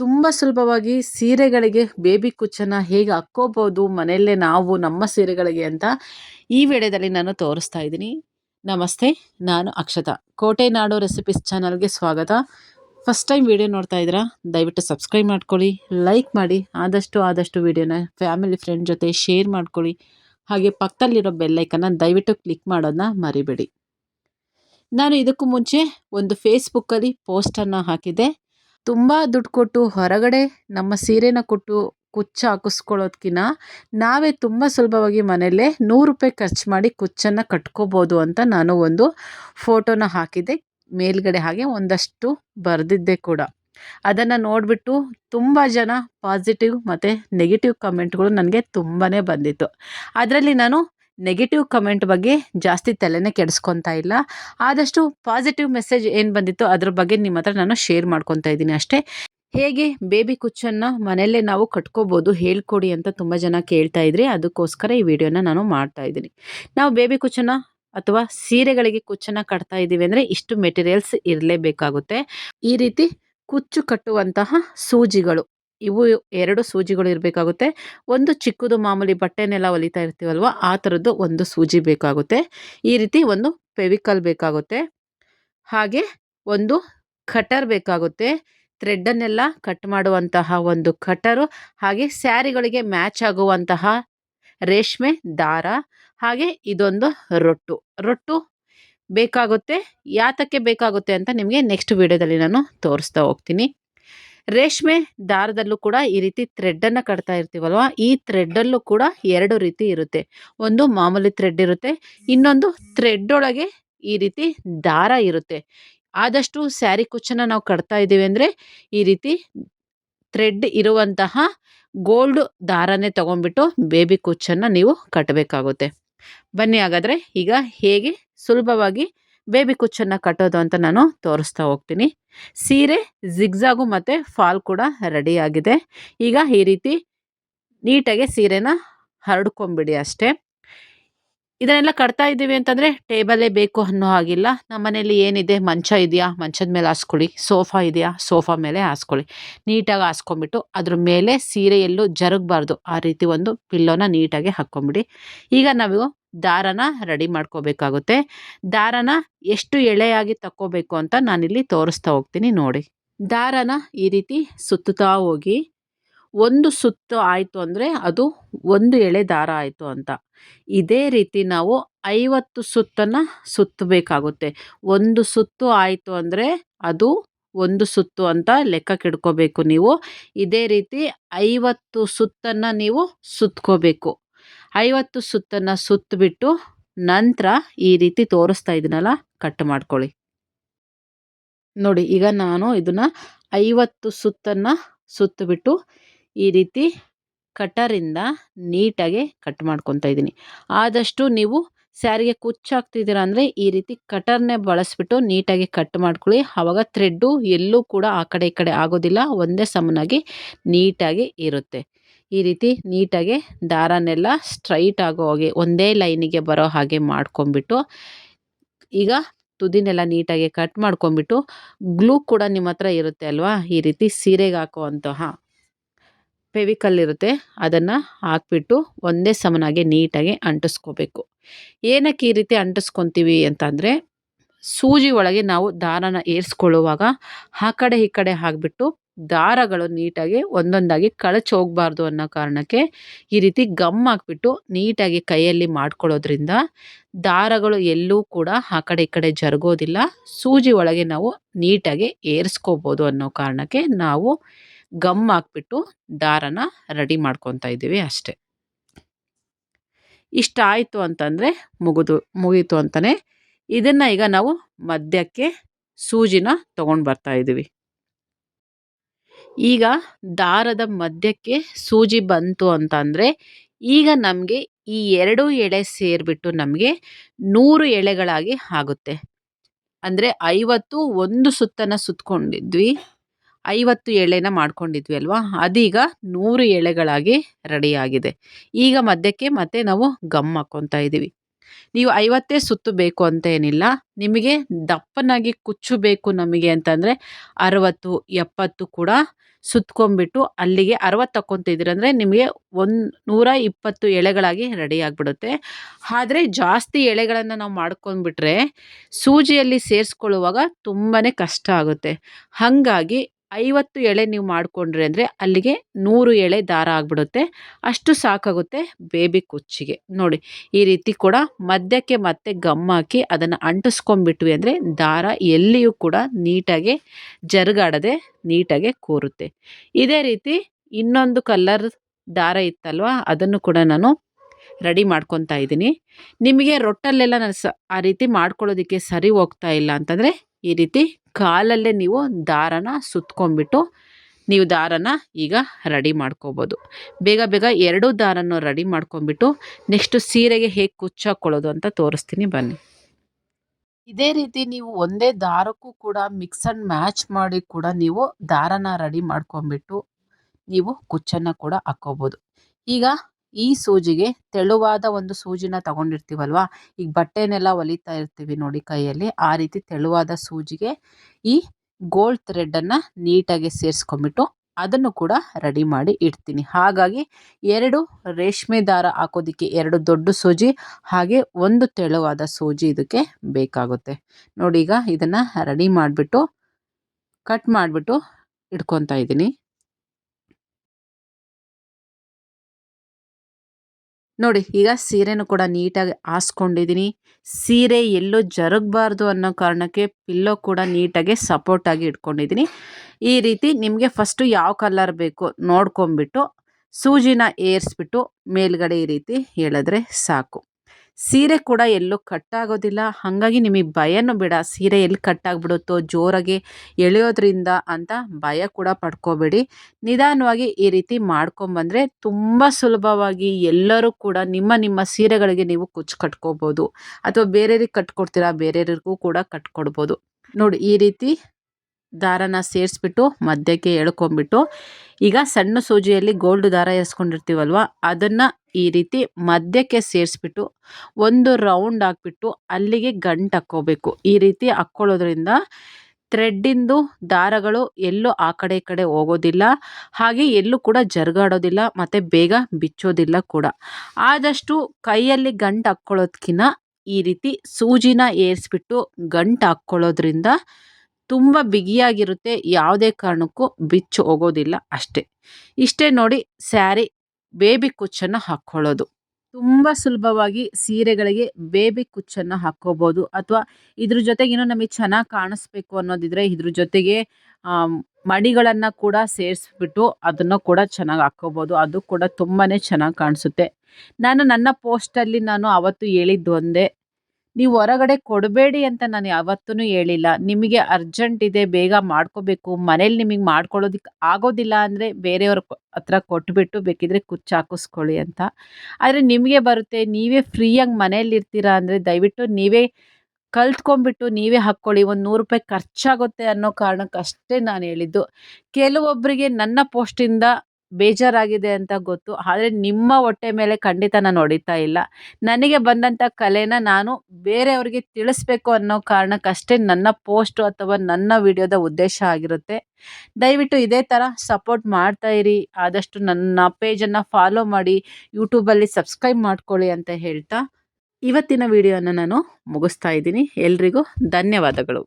ತುಂಬ ಸುಲಭವಾಗಿ ಸೀರೆಗಳಿಗೆ ಬೇಬಿ ಕುಚ್ಚನ್ನು ಹೇಗೆ ಹಾಕ್ಕೋಬೋದು ಮನೆಯಲ್ಲೇ ನಾವು ನಮ್ಮ ಸೀರೆಗಳಿಗೆ ಅಂತ ಈ ವಿಡಿಯೋದಲ್ಲಿ ನಾನು ತೋರಿಸ್ತಾ ಇದ್ದೀನಿ. ನಮಸ್ತೆ, ನಾನು ಅಕ್ಷತಾ. ಕೋಟೆ ನಾಡು ರೆಸಿಪೀಸ್ ಚಾನಲ್ಗೆ ಸ್ವಾಗತ. ಫಸ್ಟ್ ಟೈಮ್ ವಿಡಿಯೋ ನೋಡ್ತಾ ಇದ್ದೀರಾ? ದಯವಿಟ್ಟು ಸಬ್ಸ್ಕ್ರೈಬ್ ಮಾಡ್ಕೊಳ್ಳಿ, ಲೈಕ್ ಮಾಡಿ, ಆದಷ್ಟು ಆದಷ್ಟು ವಿಡಿಯೋನ ಫ್ಯಾಮಿಲಿ ಫ್ರೆಂಡ್ ಜೊತೆ ಶೇರ್ ಮಾಡ್ಕೊಳ್ಳಿ. ಹಾಗೆ ಪಕ್ಕದಲ್ಲಿರೋ ಬೆಲ್ಲೈಕನ್ನ ದಯವಿಟ್ಟು ಕ್ಲಿಕ್ ಮಾಡೋದನ್ನ ಮರಿಬೇಡಿ. ನಾನು ಇದಕ್ಕೂ ಮುಂಚೆ ಒಂದು ಫೇಸ್ಬುಕ್ಕಲ್ಲಿ ಪೋಸ್ಟನ್ನು ಹಾಕಿದ್ದೆ. ತುಂಬ ದುಡ್ಡು ಕೊಟ್ಟು ಹೊರಗಡೆ ನಮ್ಮ ಸೀರೆನ ಕೊಟ್ಟು ಕುಚ್ಚು ಹಾಕಿಸ್ಕೊಳ್ಳೋದ್ಕಿಂತ ನಾವೇ ತುಂಬ ಸುಲಭವಾಗಿ ಮನೆಯಲ್ಲೇ ನೂರು ರೂಪಾಯಿ ಖರ್ಚು ಮಾಡಿ ಕುಚ್ಚನ್ನು ಕಟ್ಕೋಬೋದು ಅಂತ ನಾನು ಒಂದು ಫೋಟೋನ ಹಾಕಿದ್ದೆ. ಮೇಲ್ಗಡೆ ಹಾಗೆ ಒಂದಷ್ಟು ಬರೆದಿದ್ದೆ ಕೂಡ. ಅದನ್ನು ನೋಡಿಬಿಟ್ಟು ತುಂಬ ಜನ ಪಾಸಿಟಿವ್ ಮತ್ತು ನೆಗೆಟಿವ್ ಕಮೆಂಟ್ಗಳು ನನಗೆ ತುಂಬಾ ಬಂದಿತ್ತು. ಅದರಲ್ಲಿ ನಾನು ನೆಗೆಟಿವ್ ಕಮೆಂಟ್ ಬಗ್ಗೆ ಜಾಸ್ತಿ ತಲೆನೇ ಕೆಡಿಸ್ಕೊತಾ ಇಲ್ಲ. ಆದಷ್ಟು ಪಾಸಿಟಿವ್ ಮೆಸೇಜ್ ಏನು ಬಂದಿತ್ತು ಅದ್ರ ಬಗ್ಗೆ ನಿಮ್ಮ ಹತ್ರ ನಾನು ಶೇರ್ ಮಾಡ್ಕೊತಾ ಇದ್ದೀನಿ ಅಷ್ಟೇ. ಹೇಗೆ ಬೇಬಿ ಕುಚ್ಚನ್ನು ಮನೆಯಲ್ಲೇ ನಾವು ಕಟ್ಕೋಬೋದು ಹೇಳ್ಕೊಡಿ ಅಂತ ತುಂಬ ಜನ ಕೇಳ್ತಾ ಇದ್ರಿ ಅದಕ್ಕೋಸ್ಕರ ಈ ವಿಡಿಯೋನ ನಾನು ಮಾಡ್ತಾ ಇದ್ದೀನಿ. ನಾವು ಬೇಬಿ ಕುಚ್ಚನ್ನು ಅಥವಾ ಸೀರೆಗಳಿಗೆ ಕುಚ್ಚನ್ನು ಕಟ್ತಾ ಇದ್ದೀವಿ ಅಂದರೆ ಇಷ್ಟು ಮೆಟೀರಿಯಲ್ಸ್ ಇರಲೇಬೇಕಾಗುತ್ತೆ. ಈ ರೀತಿ ಕುಚ್ಚು ಕಟ್ಟುವಂತಹ ಸೂಜಿಗಳು. ಇವು ಎರಡು ಸೂಜಿಗಳು ಇರಬೇಕಾಗುತ್ತೆ. ಒಂದು ಚಿಕ್ಕದು ಮಾಮೂಲಿ ಬಟ್ಟೆನೆಲ್ಲ ಹೊಲಿತಾ ಇರ್ತೀವಲ್ವ, ಆ ಥರದ್ದು ಒಂದು ಸೂಜಿ ಬೇಕಾಗುತ್ತೆ. ಈ ರೀತಿ ಒಂದು ಫೆವಿಕಲ್ ಬೇಕಾಗುತ್ತೆ. ಹಾಗೆ ಒಂದು ಕಟರ್ ಬೇಕಾಗುತ್ತೆ. ಥ್ರೆಡ್ಡನ್ನೆಲ್ಲ ಕಟ್ ಮಾಡುವಂತಹ ಒಂದು ಕಟರು, ಹಾಗೆ ಸ್ಯಾರಿಗಳಿಗೆ ಮ್ಯಾಚ್ ಆಗುವಂತಹ ರೇಷ್ಮೆ ದಾರ, ಹಾಗೆ ಇದೊಂದು ರೊಟ್ಟು. ರೊಟ್ಟು ಬೇಕಾಗುತ್ತೆ, ಯಾತಕ್ಕೆ ಬೇಕಾಗುತ್ತೆ ಅಂತ ನಿಮಗೆ ನೆಕ್ಸ್ಟ್ ವಿಡಿಯೋದಲ್ಲಿ ನಾನು ತೋರಿಸ್ತಾ ಹೋಗ್ತೀನಿ. ರೇಷ್ಮೆ ದಾರದಲ್ಲೂ ಕೂಡ ಈ ರೀತಿ ಥ್ರೆಡ್ಡನ್ನು ಕಟ್ತಾ ಇರ್ತೀವಲ್ವ? ಈ ಥ್ರೆಡ್ಡಲ್ಲೂ ಕೂಡ ಎರಡು ರೀತಿ ಇರುತ್ತೆ. ಒಂದು ಮಾಮೂಲಿ ಥ್ರೆಡ್ ಇರುತ್ತೆ, ಇನ್ನೊಂದು ಥ್ರೆಡ್ ಒಳಗೆ ಈ ರೀತಿ ದಾರ ಇರುತ್ತೆ. ಆದಷ್ಟು ಸ್ಯಾರಿ ಕುಚ್ಚನ್ನು ನಾವು ಕಟ್ತಾ ಇದ್ದೀವಿ ಅಂದರೆ ಈ ರೀತಿ ಥ್ರೆಡ್ ಇರುವಂತಹ ಗೋಲ್ಡ್ ದಾರನೇ ತಗೊಂಡ್ಬಿಟ್ಟು ಬೇಬಿ ಕುಚ್ಚನ್ನು ನೀವು ಕಟ್ಟಬೇಕಾಗುತ್ತೆ ಬನ್ನಿ ಹಾಗಾದರೆ ಈಗ ಹೇಗೆ ಸುಲಭವಾಗಿ ಬೇಬಿ ಕುಚ್ಚನ್ನು ಕಟ್ಟೋದು ಅಂತ ನಾನು ತೋರಿಸ್ತಾ ಹೋಗ್ತೀನಿ. ಸೀರೆ ಜಿಗ್ಜಾಗು ಮತ್ತು ಫಾಲ್ ಕೂಡ ರೆಡಿಯಾಗಿದೆ ಈಗ ಈ ರೀತಿ ನೀಟಾಗಿ ಸೀರೆನ ಹರಡ್ಕೊಂಬಿಡಿ ಅಷ್ಟೇ. ಇದನ್ನೆಲ್ಲ ಕಟ್ತಾ ಇದ್ದೀವಿ ಅಂತಂದರೆ ಟೇಬಲೇ ಬೇಕು ಅನ್ನೋ ಹಾಗಿಲ್ಲ. ನಮ್ಮ ಮನೇಲಿ ಏನಿದೆ? ಮಂಚ ಇದೆಯಾ? ಮಂಚದ ಮೇಲೆ ಹಾಸ್ಕೊಳ್ಳಿ. ಸೋಫಾ ಇದೆಯಾ? ಸೋಫಾ ಮೇಲೆ ಹಾಸ್ಕೊಳ್ಳಿ. ನೀಟಾಗಿ ಹಾಸ್ಕೊಂಬಿಟ್ಟು ಅದ್ರ ಮೇಲೆ ಸೀರೆ ಎಲ್ಲೂ ಜರುಗಬಾರ್ದು. ಆ ರೀತಿ ಒಂದು ಪಿಲ್ಲೋನ ನೀಟಾಗಿ ಹಾಕ್ಕೊಂಬಿಡಿ. ಈಗ ನಾವು ದಾರನ ರೆಡಿ ಮಾಡ್ಕೋಬೇಕಾಗುತ್ತೆ. ದಾರನ ಎಷ್ಟು ಎಳೆಯಾಗಿ ತಕ್ಕೋಬೇಕು ಅಂತ ನಾನಿಲ್ಲಿ ತೋರಿಸ್ತಾ ಹೋಗ್ತೀನಿ ನೋಡಿ. ದಾರನ ಈ ರೀತಿ ಸುತ್ತುತ್ತಾ ಹೋಗಿ, ಒಂದು ಸುತ್ತು ಆಯಿತು ಅಂದರೆ ಅದು ಒಂದು ಎಳೆ ದಾರ ಆಯಿತು ಅಂತ. ಇದೇ ರೀತಿ ನಾವು ಐವತ್ತು ಸುತ್ತನ್ನು ಸುತ್ತಬೇಕಾಗುತ್ತೆ. ಒಂದು ಸುತ್ತು ಆಯಿತು ಅಂದರೆ ಅದು ಒಂದು ಸುತ್ತು ಅಂತ ಲೆಕ್ಕಕ್ಕಿಡ್ಕೋಬೇಕು ನೀವು. ಇದೇ ರೀತಿ ಐವತ್ತು ಸುತ್ತನ್ನು ನೀವು ಸುತ್ಕೋಬೇಕು. ಐವತ್ತು ಸುತ್ತನ್ನು ಸುತ್ತಬಿಟ್ಟು ನಂತರ ಈ ರೀತಿ ತೋರಿಸ್ತಾ ಇದ್ದೀನಲ್ಲ ಕಟ್ ಮಾಡ್ಕೊಳ್ಳಿ. ನೋಡಿ, ಈಗ ನಾನು ಇದನ್ನು ಐವತ್ತು ಸುತ್ತನ್ನು ಸುತ್ತಬಿಟ್ಟು ಈ ರೀತಿ ಕಟರಿಂದ ನೀಟಾಗಿ ಕಟ್ ಮಾಡ್ಕೊತಾ ಇದ್ದೀನಿ ಆದಷ್ಟು ನೀವು ಸ್ಯಾರಿಗೆ ಕುಚ್ಚಾಕ್ತಿದ್ದೀರಾ ಅಂದರೆ ಈ ರೀತಿ ಕಟರ್ನೇ ಬಳಸ್ಬಿಟ್ಟು ನೀಟಾಗಿ ಕಟ್ ಮಾಡ್ಕೊಳ್ಳಿ. ಆವಾಗ ಥ್ರೆಡ್ಡು ಎಲ್ಲೂ ಕೂಡ ಆ ಕಡೆ ಈ ಕಡೆ ಆಗೋದಿಲ್ಲ, ಒಂದೇ ಸಮನಾಗಿ ನೀಟಾಗಿ ಇರುತ್ತೆ. ಈ ರೀತಿ ನೀಟಾಗಿ ದಾರನೆಲ್ಲ ಸ್ಟ್ರೈಟ್ ಆಗೋ ಹಾಗೆ ಒಂದೇ ಲೈನಿಗೆ ಬರೋ ಹಾಗೆ ಮಾಡ್ಕೊಂಬಿಟ್ಟು ಈಗ ತುದಿನೆಲ್ಲ ನೀಟಾಗಿ ಕಟ್ ಮಾಡ್ಕೊಂಬಿಟ್ಟು ಗ್ಲೂ ಕೂಡ ನಿಮ್ಮ ಹತ್ರ ಇರುತ್ತೆ ಅಲ್ವಾ? ಈ ರೀತಿ ಸೀರೆಗೆ ಹಾಕುವಂತಹ ಫೆವಿಕಲ್ ಇರುತ್ತೆ. ಅದನ್ನು ಹಾಕ್ಬಿಟ್ಟು ಒಂದೇ ಸಮನಾಗಿ ನೀಟಾಗಿ ಅಂಟಿಸ್ಕೋಬೇಕು. ಏನಕ್ಕೆ ಈ ರೀತಿ ಅಂಟಿಸ್ಕೊತೀವಿ ಅಂತಂದರೆ ಸೂಜಿ ಒಳಗೆ ನಾವು ದಾರನ ಏರಿಸ್ಕೊಳ್ಳುವಾಗ ಆ ಕಡೆ ಈ ಕಡೆ ಹಾಕಿಬಿಟ್ಟು ದಾರಗಳು ನೀಟಾಗಿ ಒಂದೊಂದಾಗಿ ಕಳಚಿ ಹೋಗಬಾರ್ದು ಅನ್ನೋ ಕಾರಣಕ್ಕೆ ಈ ರೀತಿ ಗಮ್ ಹಾಕ್ಬಿಟ್ಟು ನೀಟಾಗಿ ಕೈಯಲ್ಲಿ ಮಾಡ್ಕೊಳ್ಳೋದ್ರಿಂದ ದಾರಗಳು ಎಲ್ಲೂ ಕೂಡ ಆ ಕಡೆ ಈ ಕಡೆ ಜರುಗೋದಿಲ್ಲ. ಸೂಜಿ ಒಳಗೆ ನಾವು ನೀಟಾಗಿ ಏರಿಸ್ಕೋಬೋದು ಅನ್ನೋ ಕಾರಣಕ್ಕೆ ನಾವು ಗಮ್ ಹಾಕ್ಬಿಟ್ಟು ದಾರನ ರೆಡಿ ಮಾಡ್ಕೊತಾ ಇದ್ದೀವಿ ಅಷ್ಟೆ. ಇಷ್ಟ ಆಯಿತು ಅಂತಂದರೆ ಮುಗಿದು, ಮುಗೀತು ಅಂತಲೇ ಇದನ್ನು ಈಗ ನಾವು ಮಧ್ಯಕ್ಕೆ ಸೂಜಿನ ತೊಗೊಂಡು ಬರ್ತಾ ಇದ್ದೀವಿ. ಈಗ ದಾರದ ಮಧ್ಯಕ್ಕೆ ಸೂಜಿ ಬಂತು ಅಂತಂದರೆ, ಈಗ ನಮಗೆ ಈ ಎರಡು ಎಳೆ ಸೇರಿಬಿಟ್ಟು ನಮಗೆ ನೂರು ಎಳೆಗಳಾಗಿ ಆಗುತ್ತೆ. ಅಂದರೆ ಐವತ್ತು ಒಂದು ಸುತ್ತನ್ನು ಸುತ್ತಕೊಂಡಿದ್ವಿ ಐವತ್ತು ಎಳೆನ ಮಾಡ್ಕೊಂಡಿದ್ವಿ ಅಲ್ವಾ? ಅದೀಗ ನೂರು ಎಳೆಗಳಾಗಿ ರೆಡಿಯಾಗಿದೆ ಈಗ ಮಧ್ಯಕ್ಕೆ ಮತ್ತೆ ನಾವು ಗಮ್ ಹಾಕ್ಕೊತಾ ಇದ್ದೀವಿ ನೀವು ಐವತ್ತೇ ಸುತ್ತು ಬೇಕು ಅಂತ ಏನಿಲ್ಲ. ನಿಮಗೆ ದಪ್ಪನಾಗಿ ಕುಚ್ಚು ಬೇಕು ನಮಗೆ ಅಂತಂದರೆ ಅರವತ್ತು, ಎಪ್ಪತ್ತು ಕೂಡ ಸುತ್ಕೊಂಡ್ಬಿಟ್ಟು ಅಲ್ಲಿಗೆ ಅರವತ್ತು ತಗೊತಿದ್ದೀರಿ ಅಂದರೆ ನಿಮಗೆ ಒಂದು ನೂರ ಇಪ್ಪತ್ತು ಎಳೆಗಳಾಗಿ ರೆಡಿ ಆಗಿಬಿಡುತ್ತೆ. ಆದರೆ ಜಾಸ್ತಿ ಎಳೆಗಳನ್ನು ನಾವು ಮಾಡ್ಕೊಂಡ್ಬಿಟ್ರೆ ಸೂಜಿಯಲ್ಲಿ ಸೇರಿಸ್ಕೊಳ್ಳುವಾಗ ತುಂಬಾ ಕಷ್ಟ ಆಗುತ್ತೆ. ಹಾಗಾಗಿ ಐವತ್ತು ಎಳೆ ನೀವು ಮಾಡಿಕೊಂಡ್ರಿ ಅಂದರೆ ಅಲ್ಲಿಗೆ ನೂರು ಎಳೆ ದಾರ ಆಗಿಬಿಡುತ್ತೆ. ಅಷ್ಟು ಸಾಕಾಗುತ್ತೆ ಬೇಬಿ ಕುಚ್ಚಿಗೆ. ನೋಡಿ, ಈ ರೀತಿ ಕೂಡ ಮಧ್ಯಕ್ಕೆ ಮತ್ತೆ ಗಮ್ ಹಾಕಿ ಅದನ್ನು ಅಂಟಿಸ್ಕೊಂಡ್ಬಿಟ್ವಿ ಅಂದರೆ ದಾರ ಎಲ್ಲಿಯೂ ಕೂಡ ನೀಟಾಗಿ ಜರುಗಾಡದೆ ನೀಟಾಗಿ ಕೂರುತ್ತೆ. ಇದೇ ರೀತಿ ಇನ್ನೊಂದು ಕಲರ್ ದಾರ ಇತ್ತಲ್ವ, ಅದನ್ನು ಕೂಡ ನಾನು ರೆಡಿ ಮಾಡ್ಕೊತಾ ಇದ್ದೀನಿ. ನಿಮಗೆ ರೊಟ್ಟಲ್ಲೆಲ್ಲ ನಾನು ಸ ಆ ರೀತಿ ಮಾಡ್ಕೊಳ್ಳೋದಕ್ಕೆ ಸರಿ ಹೋಗ್ತಾ ಇಲ್ಲ ಅಂತಂದರೆ ಈ ರೀತಿ ಕಾಲಲ್ಲೇ ನೀವು ದಾರನ ಸುತ್ಕೊಂಡ್ಬಿಟ್ಟು ನೀವು ದಾರನ ಈಗ ರೆಡಿ ಮಾಡ್ಕೋಬೋದು. ಬೇಗ ಬೇಗ ಎರಡೂ ದಾರನ ರೆಡಿ ಮಾಡ್ಕೊಂಡ್ಬಿಟ್ಟು ನೆಕ್ಸ್ಟು ಸೀರೆಗೆ ಹೇಗೆ ಕುಚ್ಚಾಕೊಳ್ಳೋದು ಅಂತ ತೋರಿಸ್ತೀನಿ ಬನ್ನಿ. ಇದೇ ರೀತಿ ನೀವು ಒಂದೇ ದಾರಕ್ಕೂ ಕೂಡ ಮಿಕ್ಸ್ ಆ್ಯಂಡ್ ಮ್ಯಾಚ್ ಮಾಡಿ ಕೂಡ ನೀವು ದಾರನ ರೆಡಿ ಮಾಡ್ಕೊಂಡ್ಬಿಟ್ಟು ನೀವು ಕುಚ್ಚನ್ನು ಕೂಡ ಹಾಕ್ಕೋಬೋದು. ಈಗ ಈ ಸೂಜಿಗೆ ತೆಳುವಾದ ಒಂದು ಸೂಜಿನ ತಗೊಂಡಿರ್ತೀವಲ್ವಾ? ಈಗ ಬಟ್ಟೆನೆಲ್ಲ ಒಲಿತಾ ಇರ್ತೀವಿ ನೋಡಿ ಕೈಯಲ್ಲಿ. ಆ ರೀತಿ ತೆಳುವಾದ ಸೂಜಿಗೆ ಈ ಗೋಲ್ಡ್ ಥ್ರೆಡನ್ನು ನೀಟಾಗಿ ಸೇರಿಸ್ಕೊಂಬಿಟ್ಟು ಅದನ್ನು ಕೂಡ ರೆಡಿ ಮಾಡಿ ಇಡ್ತೀನಿ. ಹಾಗಾಗಿ ಎರಡು ರೇಷ್ಮೆ ದಾರ ಹಾಕೋದಕ್ಕೆ ಎರಡು ದೊಡ್ಡ ಸೂಜಿ, ಹಾಗೆ ಒಂದು ತೆಳುವಾದ ಸೂಜಿ ಇದಕ್ಕೆ ಬೇಕಾಗುತ್ತೆ. ನೋಡಿ ಈಗ ಇದನ್ನು ರೆಡಿ ಮಾಡಿಬಿಟ್ಟು, ಕಟ್ ಮಾಡಿಬಿಟ್ಟು ಇಟ್ಕೊತಾ ಇದ್ದೀನಿ. ನೋಡಿ, ಈಗ ಸೀರೆನೂ ಕೂಡ ನೀಟಾಗಿ ಹಾಸ್ಕೊಂಡಿದ್ದೀನಿ. ಸೀರೆ ಎಲ್ಲೂ ಜರುಗಬಾರ್ದು ಅನ್ನೋ ಕಾರಣಕ್ಕೆ ಪಿಲ್ಲೋ ಕೂಡ ನೀಟಾಗಿ ಸಪೋರ್ಟಾಗಿ ಇಟ್ಕೊಂಡಿದ್ದೀನಿ. ಈ ರೀತಿ ನಿಮಗೆ ಫಸ್ಟು ಯಾವ ಕಲರ್ ಬೇಕು ನೋಡ್ಕೊಂಬಿಟ್ಟು, ಸೂಜಿನ ಏರಿಸ್ಬಿಟ್ಟು ಮೇಲ್ಗಡೆ ಈ ರೀತಿ ಹೇಳಿದ್ರೆ ಸಾಕು. ಸೀರೆ ಕೂಡ ಎಲ್ಲೂ ಕಟ್ಟಾಗೋದಿಲ್ಲ. ಹಾಗಾಗಿ ನಿಮಗೆ ಭಯನೂ ಬೇಡ. ಸೀರೆ ಎಲ್ಲಿ ಕಟ್ಟಾಗ್ಬಿಡುತ್ತೋ ಜೋರಾಗಿ ಎಳೆಯೋದ್ರಿಂದ ಅಂತ ಭಯ ಕೂಡ ಪಡ್ಕೋಬೇಡಿ. ನಿಧಾನವಾಗಿ ಈ ರೀತಿ ಮಾಡ್ಕೊಂಬಂದರೆ ತುಂಬ ಸುಲಭವಾಗಿ ಎಲ್ಲರೂ ಕೂಡ ನಿಮ್ಮ ನಿಮ್ಮ ಸೀರೆಗಳಿಗೆ ನೀವು ಕುಚ್ಚು ಕಟ್ಕೋಬೋದು. ಅಥವಾ ಬೇರೆಯವ್ರಿಗೆ ಕಟ್ಕೊಡ್ತೀರಾ, ಬೇರೆಯವ್ರಿಗೂ ಕೂಡ ಕಟ್ಕೊಡ್ಬೋದು. ನೋಡಿ, ಈ ರೀತಿ ದಾರನ ಸೇರಿಸ್ಬಿಟ್ಟು ಮಧ್ಯಕ್ಕೆ ಎಳ್ಕೊಂಬಿಟ್ಟು ಈಗ ಸಣ್ಣ ಸೂಜಿಯಲ್ಲಿ ಗೋಲ್ಡ್ ದಾರ ಎಸ್ಕೊಂಡಿರ್ತೀವಲ್ವ, ಅದನ್ನು ಈ ರೀತಿ ಮಧ್ಯಕ್ಕೆ ಸೇರಿಸ್ಬಿಟ್ಟು ಒಂದು ರೌಂಡ್ ಹಾಕ್ಬಿಟ್ಟು ಅಲ್ಲಿಗೆ ಗಂಟು ಹಾಕ್ಕೋಬೇಕು. ಈ ರೀತಿ ಹಾಕ್ಕೊಳ್ಳೋದ್ರಿಂದ ಥ್ರೆಡ್ಡಿಂದು ದಾರಗಳು ಎಲ್ಲೂ ಆ ಕಡೆ ಈ ಕಡೆ ಹೋಗೋದಿಲ್ಲ. ಹಾಗೆ ಎಲ್ಲೂ ಕೂಡ ಜರುಗಾಡೋದಿಲ್ಲ ಮತ್ತು ಬೇಗ ಬಿಚ್ಚೋದಿಲ್ಲ ಕೂಡ. ಆದಷ್ಟು ಕೈಯಲ್ಲಿ ಗಂಟು ಹಾಕ್ಕೊಳ್ಳೋದ್ಕಿಂತ ಈ ರೀತಿ ಸೂಜಿನ ಏರಿಸ್ಬಿಟ್ಟು ಗಂಟು ಹಾಕ್ಕೊಳ್ಳೋದ್ರಿಂದ ತುಂಬ ಬಿಗಿಯಾಗಿರುತ್ತೆ. ಯಾವುದೇ ಕಾರಣಕ್ಕೂ ಬಿಚ್ಚು ಹೋಗೋದಿಲ್ಲ ಅಷ್ಟೇ. ಇಷ್ಟೇ ನೋಡಿ ಸ್ಯಾರಿ ಬೇಬಿ ಕುಚ್ಚನ್ನು ಹಾಕ್ಕೊಳ್ಳೋದು. ತುಂಬ ಸುಲಭವಾಗಿ ಸೀರೆಗಳಿಗೆ ಬೇಬಿ ಕುಚ್ಚನ್ನು ಹಾಕ್ಕೋಬೋದು. ಅಥವಾ ಇದ್ರ ಜೊತೆಗೆ ಇನ್ನೂ ನಮಗೆ ಚೆನ್ನಾಗಿ ಕಾಣಿಸ್ಬೇಕು ಅನ್ನೋದಿದ್ರೆ ಇದ್ರ ಜೊತೆಗೆ ಮಡಿಗಳನ್ನು ಕೂಡ ಸೇರಿಸ್ಬಿಟ್ಟು ಅದನ್ನು ಕೂಡ ಚೆನ್ನಾಗಿ ಹಾಕ್ಕೋಬೋದು. ಅದು ಕೂಡ ತುಂಬಾ ಚೆನ್ನಾಗಿ ಕಾಣಿಸುತ್ತೆ. ನಾನು ನನ್ನ ಪೋಸ್ಟಲ್ಲಿ ನಾನು ಆವತ್ತು ಹೇಳಿದ್ದು ಒಂದೇ ನೀವು ಹೊರಗಡೆ ಕೊಡಬೇಡಿ ಅಂತ ನಾನು ಯಾವತ್ತೂ ಹೇಳಿಲ್ಲ. ನಿಮಗೆ ಅರ್ಜೆಂಟ್ ಇದೆ, ಬೇಗ ಮಾಡ್ಕೋಬೇಕು. ಮನೇಲಿ ನಿಮಗೆ ಮಾಡ್ಕೊಳ್ಳೋದಕ್ಕೆ ಆಗೋದಿಲ್ಲ ಅಂದರೆ ಬೇರೆಯವ್ರ ಹತ್ರ ಕೊಟ್ಬಿಟ್ಟು ಬೇಕಿದ್ರೆ ಕುಚ್ಚು ಹಾಕಿಸ್ಕೊಳ್ಳಿ ಅಂತ. ಆದರೆ ನಿಮಗೆ ಬರುತ್ತೆ, ನೀವೇ ಫ್ರೀಯಾಗಿ ಮನೇಲಿ ಇರ್ತೀರಾ ಅಂದರೆ ದಯವಿಟ್ಟು ನೀವೇ ಕಲ್ತ್ಕೊಂಡ್ಬಿಟ್ಟು ನೀವೇ ಹಾಕ್ಕೊಳ್ಳಿ. ಒಂದು ನೂರು ರೂಪಾಯಿ ಖರ್ಚಾಗುತ್ತೆ ಅನ್ನೋ ಕಾರಣಕ್ಕಷ್ಟೇ ನಾನು ಹೇಳಿದ್ದು. ಕೆಲವೊಬ್ಬರಿಗೆ ನನ್ನ ಪೋಸ್ಟಿಂದ ಬೇಜಾರಾಗಿದೆ ಅಂತ ಗೊತ್ತು. ಆದರೆ ನಿಮ್ಮ ಹೊಟ್ಟೆ ಮೇಲೆ ಖಂಡಿತ ನಾನು ಹೊಡಿತಾ ಇಲ್ಲ. ನನಗೆ ಬಂದಂಥ ಕಲೆನ ನಾನು ಬೇರೆಯವ್ರಿಗೆ ತಿಳಿಸ್ಬೇಕು ಅನ್ನೋ ಕಾರಣಕ್ಕಷ್ಟೇ ನನ್ನ ಪೋಸ್ಟು ಅಥವಾ ನನ್ನ ವಿಡಿಯೋದ ಉದ್ದೇಶ ಆಗಿರುತ್ತೆ. ದಯವಿಟ್ಟು ಇದೇ ಥರ ಸಪೋರ್ಟ್ ಮಾಡ್ತಾ ಇರಿ. ಆದಷ್ಟು ನನ್ನ ಪೇಜನ್ನು ಫಾಲೋ ಮಾಡಿ, ಯೂಟ್ಯೂಬಲ್ಲಿ ಸಬ್ಸ್ಕ್ರೈಬ್ ಮಾಡ್ಕೊಳ್ಳಿ ಅಂತ ಹೇಳ್ತಾ ಇವತ್ತಿನ ವಿಡಿಯೋನ ನಾನು ಮುಗಿಸ್ತಾ ಇದ್ದೀನಿ. ಎಲ್ರಿಗೂ ಧನ್ಯವಾದಗಳು.